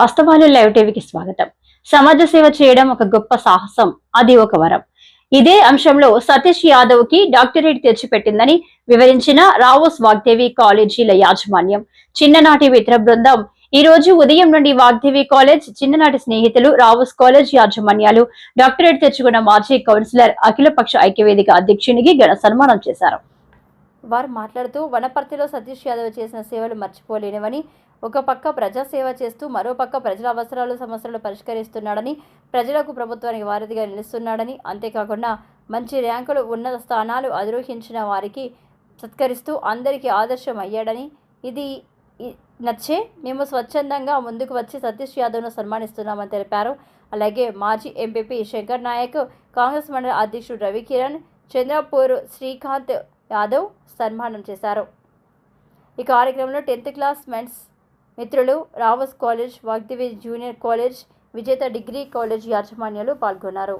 వాస్తవాలు లైవ్ టీవీకి స్వాగతం. సమాజ సేవ చేయడం ఒక గొప్ప సాహసం. అది ఒక వరం. ఇదే అంశంలో సతీష్ యాదవ్కి డాక్టరేట్ తెచ్చిపెట్టిందని వివరించిన రావోస్ వాగ్దేవి కాలేజీల యాజమాన్యం. చిన్ననాటి మిత్ర బృందం. ఈ రోజు ఉదయం నుండి వాగ్దేవి కాలేజ్ చిన్ననాటి స్నేహితులు రావోస్ కాలేజ్ యాజమాన్యాలు డాక్టరేట్ తెచ్చుకున్న మాజీ కౌన్సిలర్ అఖిలపక్ష ఐక్యవేదిక అధ్యక్షునికి ఘన సన్మానం చేశారు. వారు మాట్లాడుతూ వనపర్తిలో సతీష్ యాదవ్ చేసిన సేవలు మర్చిపోలేనివని ఒక పక్క ప్రజాసేవ చేస్తూ మరో పక్క ప్రజల అవసరాలు సమస్యలు పరిష్కరిస్తున్నాడని ప్రజలకు ప్రభుత్వానికి వారధిగా నిలుస్తున్నాడని అంతేకాకుండా మంచి ర్యాంకులు ఉన్నత స్థానాలు అధిరోహించిన వారికి సత్కరిస్తూ అందరికీ ఆదర్శం అయ్యాడని ఇది నచ్చే మేము స్వచ్ఛందంగా ముందుకు వచ్చి సతీష్ యాదవ్ను సన్మానిస్తున్నామని తెలిపారు. అలాగే మాజీ ఎంపీపీ శంకర్ నాయక్ కాంగ్రెస్ మండల అధ్యక్షుడు రవికిరణ్ చంద్రపూర్ శ్రీకాంత్ యాదవ్ సన్మానం చేశారు. ఈ కార్యక్రమంలో టెన్త్ క్లాస్ మెన్స్ మిత్రులు రావస్ college Vagdevi junior college Vijetha degree college యాజమాన్యాలు పాల్గొన్నారు.